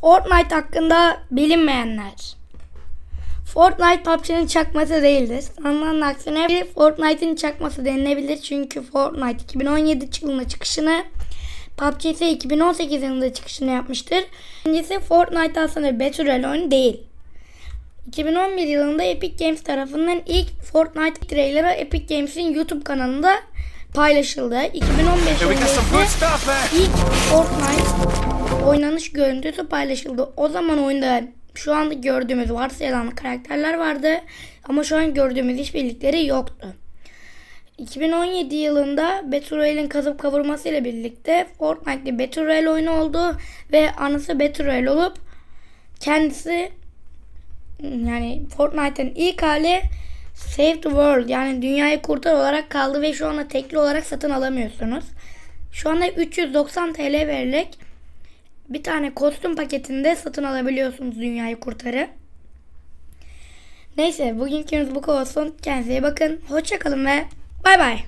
Fortnite hakkında bilinmeyenler. Fortnite PUBG'nin çakması değildir. Sanılanın aksine Fortnite'in çakması denilebilir. Çünkü Fortnite 2017 yılında çıkışını PUBG ise 2018 yılında çıkışını yapmıştır. İkincisi Fortnite aslında Battle Royale oyunu değil. 2011 yılında Epic Games tarafından ilk Fortnite trailerı Epic Games'in YouTube kanalında paylaşıldı. 2015 Here we yılında ise ilk Fortnite oynanış görüntüsü paylaşıldı. O zaman oyunda şu anda gördüğümüz varsayılan karakterler vardı ama şu an gördüğümüz işbirlikleri yoktu. 2017 yılında Battle kazıp kavurmasıyla birlikte Fortnite bir Battle Royale oyunu oldu ve anısı Battle Royale olup kendisi yani Fortnite'ın ilk hali Save the World yani dünyayı kurtar olarak kaldı ve şu anda tekli olarak satın alamıyorsunuz. Şu anda 390 TL verilerek bir tane kostüm paketinde satın alabiliyorsunuz dünyayı kurtarı. Neyse bugünkümüz bu olsun. Kendinize iyi bakın. Hoşçakalın ve bay bay.